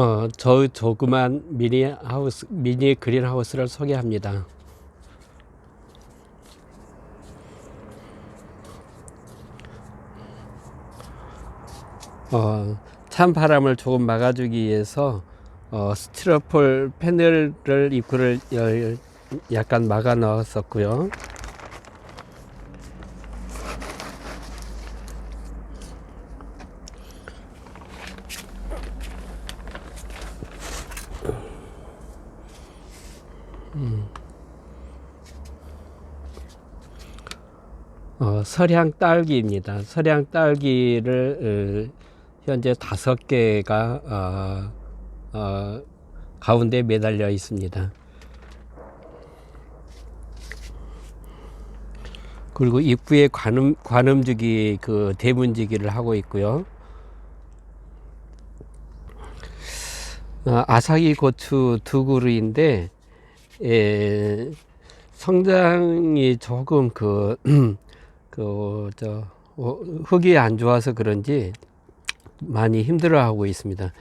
어, 저 조그만 미니 하우스, 미니 그린 하우스를 소개합니다. 어, 찬 바람을 조금 막아주기 위해서 어, 스티로폴 패널을 입구를 열- 약간 막아 넣었었고요. 어, 설향 딸기입니다. 설향 딸기를 어, 현재 다섯 개가 어, 어, 가운데 매달려 있습니다. 그리고 입구에 관음 관음주기 그 대문지기를 하고 있고요. 어, 아사기 고추 두 그루인데 에, 성장이 조금 그 그, 저, 어, 흙이 안 좋아서 그런지 많이 힘들어하고 있습니다.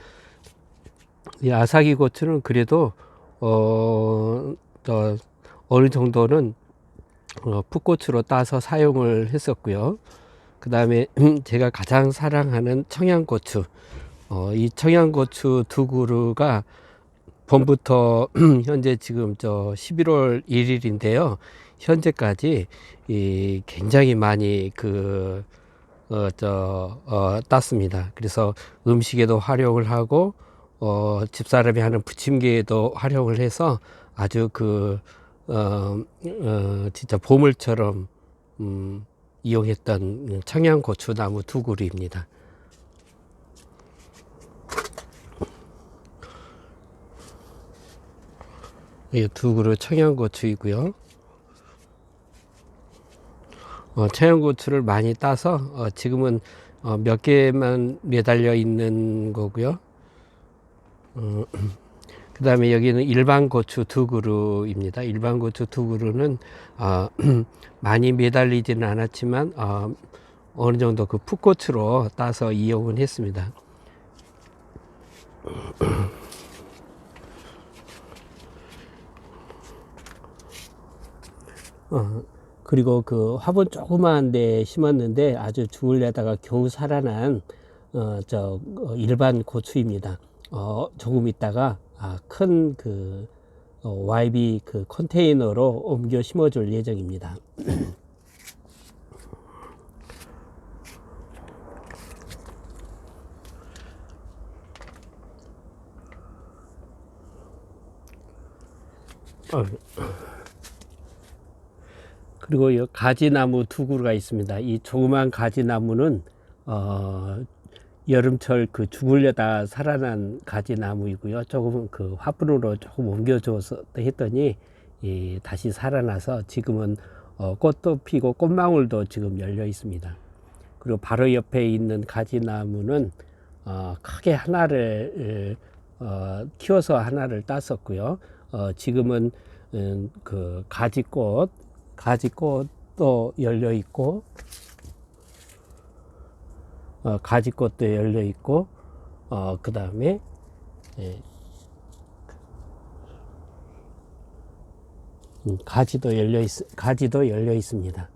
이 아사기 고추는 그래도, 어, 또 어느 정도는 어, 풋고추로 따서 사용을 했었고요. 그 다음에 제가 가장 사랑하는 청양고추. 어, 이 청양고추 두 그루가 봄부터 현재 지금 저 11월 1일인데요. 현재까지 이 굉장히 많이 그, 어, 저, 어, 땄습니다. 그래서 음식에도 활용을 하고, 어, 집사람이 하는 부침개에도 활용을 해서 아주 그, 어, 어, 진짜 보물처럼, 음, 이용했던 청양고추 나무 두 그루입니다. 이두 그루 청양고추이고요. 어, 청양고추를 많이 따서 어, 지금은 어, 몇 개만 매달려 있는 거고요. 어, 그 다음에 여기는 일반 고추 두 그루입니다. 일반 고추 두 그루는 어, 많이 매달리지는 않았지만 어, 어느 정도 그 풋고추로 따서 이용을 했습니다. 어, 그리고 그 화분 조그만 데 심었는데 아주 죽을려다가 겨우 살아난 어, 저 어, 일반 고추입니다. 어, 조금 있다가 아, 큰그 어, YB 그 컨테이너로 옮겨 심어줄 예정입니다. 어, 그리고 이 가지나무 두 그루가 있습니다. 이 조그만 가지나무는 어, 여름철 그 죽을려다 살아난 가지나무이고요. 조금 그 화분으로 조금 옮겨줘서 했더니 이 다시 살아나서 지금은 어, 꽃도 피고 꽃망울도 지금 열려 있습니다. 그리고 바로 옆에 있는 가지나무는 어, 크게 하나를 어, 키워서 하나를 땄었고요. 어, 지금은 음, 그 가지꽃 가지꽃도 열려 있고 어, 가지꽃도 열려 있고 어, 그 다음에 예, 음, 가지도 열려 있 가지도 열려 있습니다.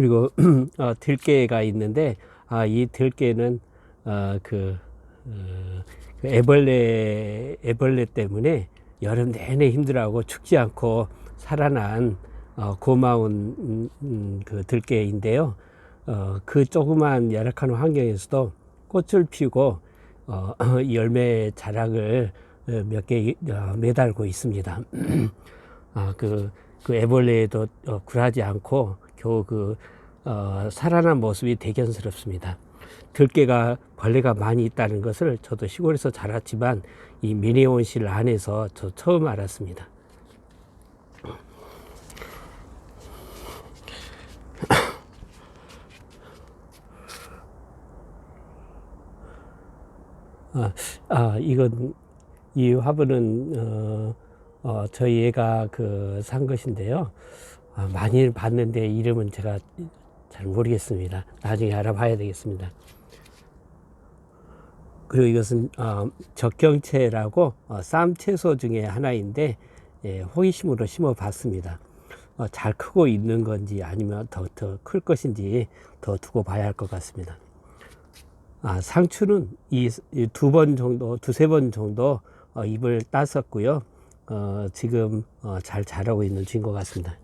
그리고 어, 들깨가 있는데 아, 이 들깨는 어, 그, 어, 그 애벌레 애벌레 때문에 여름 내내 힘들어하고 죽지 않고 살아난 어, 고마운 음, 음, 그 들깨인데요. 어, 그 조그만 열악한 환경에서도 꽃을 피우고 어, 열매 자락을 어, 몇개 어, 매달고 있습니다. 아, 그, 그 애벌레에도 어, 굴하지 않고 겨우 그 어, 살아난 모습이 대견스럽습니다. 들깨가 벌레가 많이 있다는 것을 저도 시골에서 자랐지만 이 미니온실 안에서 저 처음 알았습니다. 아, 아 이건 이 화분은 어, 어, 저희 애가 그 산 것인데요. 아, 많이 봤는데 이름은 제가 잘 모르겠습니다. 나중에 알아봐야 되겠습니다. 그리고 이것은 어, 적경채라고 어, 쌈 채소 중에 하나인데 예, 호기심으로 심어봤습니다. 어, 잘 크고 있는 건지 아니면 더 더 클 것인지 더 두고 봐야 할 것 같습니다. 아, 상추는 이 두 번 정도, 두세 번 정도 어, 잎을 땄었고요. 어, 지금 어, 잘 자라고 있는 중인 것 같습니다.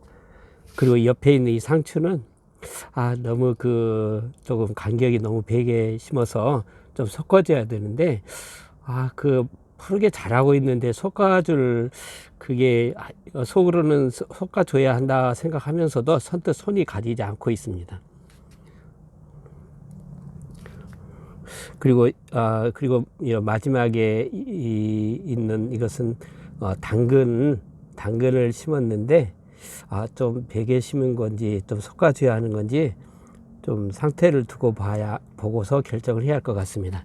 그리고 옆에 있는 이 상추는 아, 너무 그 조금 간격이 너무 베게 심어서 좀 섞어줘야 되는데 아, 그 푸르게 자라고 있는데 솎아줄 그게 아, 속으로는 섞- 솎아줘야 한다 생각하면서도 선뜻 손이 가지지 않고 있습니다. 그리고 아 그리고 이 마지막에 이, 이- 있는 이것은 어, 당근 당근을 심었는데 아 좀 베개 심은 건지 좀 솎아줘야 하는 건지 좀 상태를 두고 봐야 보고서 결정을 해야 할 것 같습니다.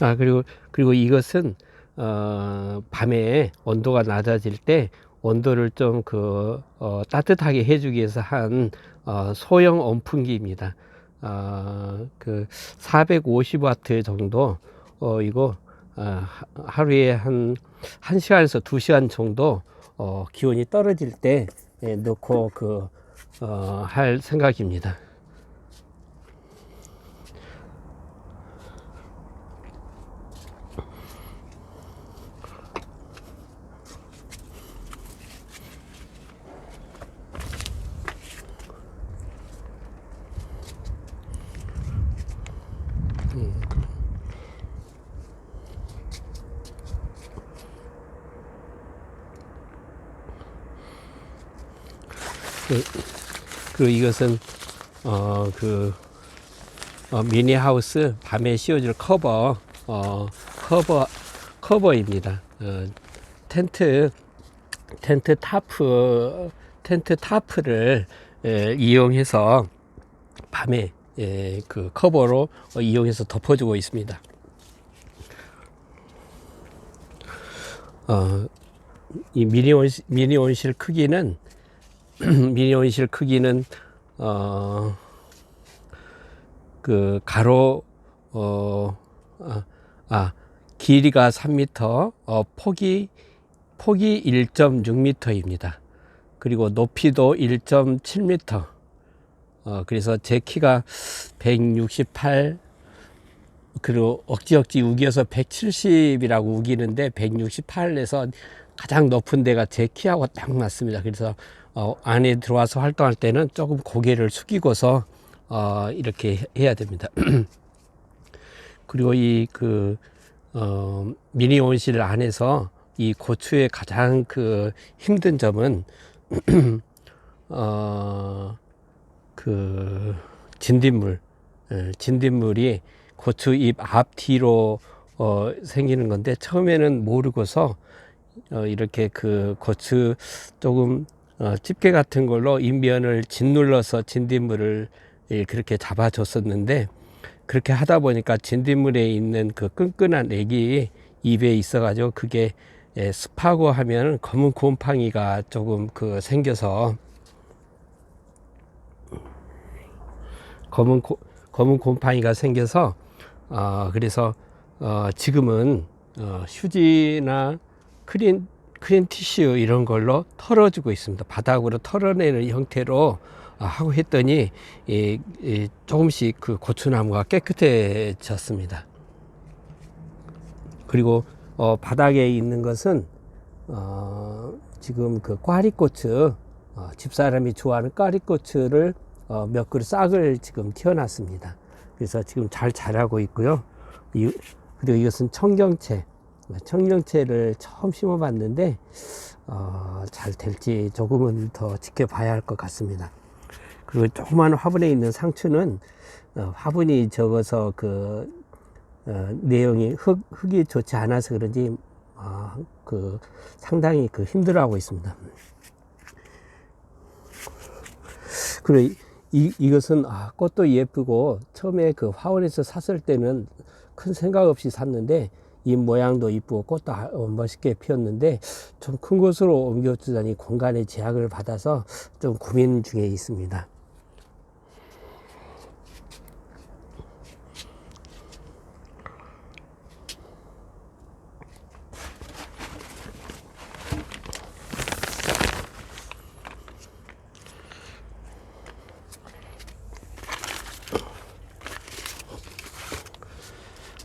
아 그리고 그리고 이것은 어, 밤에 온도가 낮아질 때 온도를 좀그 어, 따뜻하게 해주기 위해서 한 어, 소형 온풍기입니다. 어, 그 450와트 정도 어, 이거 어, 하- 하루에 한 1시간에서 2시간 정도 어, 기온이 떨어질 때 예, 넣고 그, 어, 할 생각입니다. 그리고 이것은 어 그 어, 미니 하우스 밤에 씌워줄 커버 어 커버 커버입니다. 어, 텐트 텐트 타프 텐트 타프를 에, 이용해서 밤에 에, 그 커버로 어, 이용해서 덮어주고 있습니다. 어, 이 미니 온 미니 온실 크기는 미니 온실 크기는 어, 그 가로 어, 아, 아 길이가 3m, 어, 폭이 폭이 1.6m입니다. 그리고 높이도 1.7m. 어, 그래서 제 키가 168 그리고 억지 억지 우겨서 170이라고 우기는데 168에서 가장 높은 데가 제 키하고 딱 맞습니다. 그래서 어, 안에 들어와서 활동할 때는 조금 고개를 숙이고서 어, 이렇게 해야 됩니다. 그리고 이 그 어, 미니 온실 안에서 이 고추의 가장 그 힘든 점은 어, 그 진딧물, 예, 진딧물이 고추 잎 앞뒤로 어, 생기는 건데 처음에는 모르고서 어, 이렇게 그 고추 조금 어, 집게 같은 걸로 잎면을 짓눌러서 진딧물을 예, 그렇게 잡아줬었는데 그렇게 하다 보니까 진딧물에 있는 그 끈끈한 액이 입에 있어가지고 그게 예, 습하고 하면 검은 곰팡이가 조금 그 생겨서 검은 고, 검은 곰팡이가 생겨서 어, 그래서 어, 지금은 어, 휴지나 크린 크린 티슈 이런 걸로 털어주고 있습니다. 바닥으로 털어내는 형태로 어, 하고 했더니 이, 이 조금씩 그 고추나무가 깨끗해졌습니다. 그리고 어, 바닥에 있는 것은 어, 지금 그 꽈리고추 어, 집사람이 좋아하는 꽈리고추를 어, 몇 그루 싹을 지금 튀어놨습니다. 그래서 지금 잘 자라고 있고요. 이, 그리고 이것은 청경채. 청경채를 처음 심어봤는데 어, 잘 될지 조금은 더 지켜봐야 할 것 같습니다. 그리고 조그만 화분에 있는 상추는 어, 화분이 적어서 그 어, 내용이 흙, 흙이 좋지 않아서 그런지 어, 그 상당히 그 힘들어하고 있습니다. 그리고 이- 이, 이것은 아, 꽃도 예쁘고 처음에 그 화원에서 샀을 때는 큰 생각 없이 샀는데 이 모양도 이쁘고 꽃도 아- 어, 멋있게 피었는데 좀 큰 곳으로 옮겨주다니 공간의 제약을 받아서 좀 고민 중에 있습니다.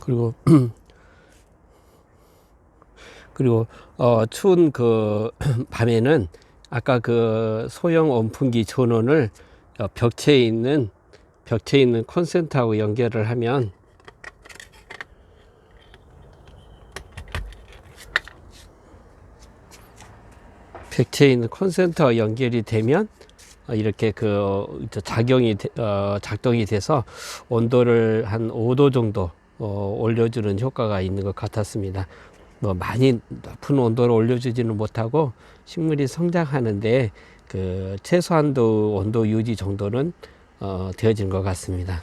그리고 그리고 어 추운 그 밤에는 아까 그 소형 온풍기 전원을 어, 벽체에 있는 벽체에 있는 콘센트하고 연결을 하면 벽체에 있는 콘센트와 연결이 되면 어, 이렇게 그저 작용이 돼- 어, 작동이 돼서 온도를 한 5도 정도 어, 올려주는 효과가 있는 것 같았습니다. 뭐 많이 높은 온도를 올려주지는 못하고 식물이 성장하는데 그 최소한도 온도 유지 정도는 어, 되어진 것 같습니다.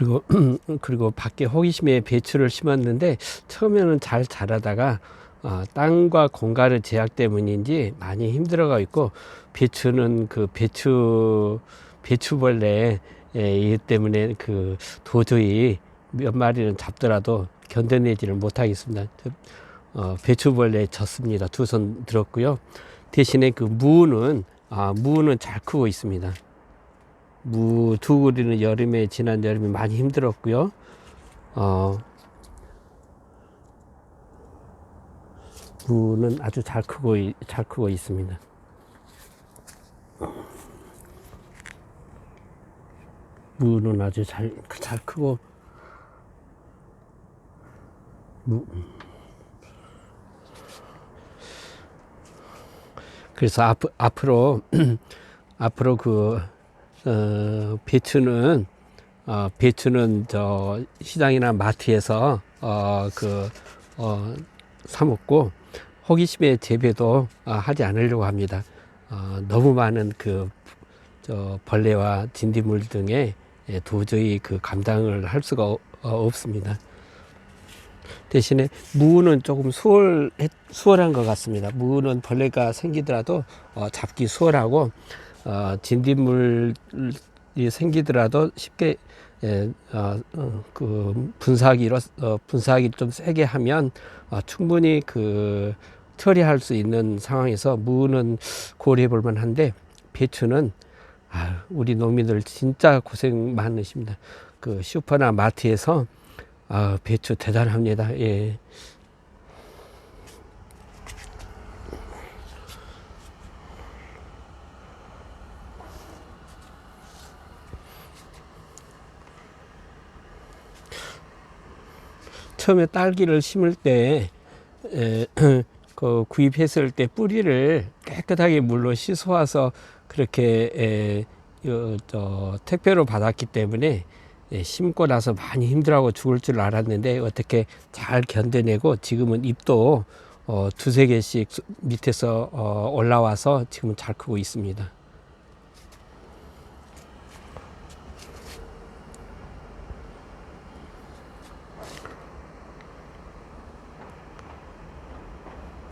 그리고 그리고 밖에 호기심에 배추를 심었는데 처음에는 잘 자라다가 어, 땅과 공간의 제약 때문인지 많이 힘들어가 있고 배추는 그 배추 배추벌레 예, 이 때문에 그 도저히 몇 마리는 잡더라도 견뎌내지를 못하겠습니다. 어, 배추벌레 졌습니다. 두 손 들었고요. 대신에 그 무는 아, 무는 잘 크고 있습니다. 무 두그리는 여름에 지난 여름에 많이 힘들었고요. 어, 무는 아주 잘 크고 이- 잘 크고 있습니다. 무는 아주 잘 잘 크고 무 그래서 앞, 앞으로 앞으로 그 어, 배추는 어, 배추는 저 시장이나 마트에서 어, 그 어, 사 먹고 호기심에 재배도 어, 하지 않으려고 합니다. 어, 너무 많은 그 저 벌레와 진딧물 등에 예, 도저히 그 감당을 할 수가 어- 어, 없습니다. 대신에 무는 조금 수월 수월한 것 같습니다. 무는 벌레가 생기더라도 어, 잡기 수월하고 어, 진딧물이 생기더라도 쉽게 예, 어, 어, 그 분사기로 어, 분사기 좀 세게 하면 어, 충분히 그 처리할 수 있는 상황에서 무는 고려해 볼 만한데 배추는 아, 우리 농민들 진짜 고생 많으십니다. 그 슈퍼나 마트에서 아, 배추 대단합니다. 예. 처음에 딸기를 심을 때, 에, 그 구입했을 때 뿌리를 깨끗하게 물로 씻어와서 그렇게 에, 요, 저, 택배로 받았기 때문에 예, 심고 나서 많이 힘들어하고 죽을 줄 알았는데 어떻게 잘 견뎌내고 지금은 잎도 어, 두세 개씩 수- 밑에서 어, 올라와서 지금 잘 크고 있습니다.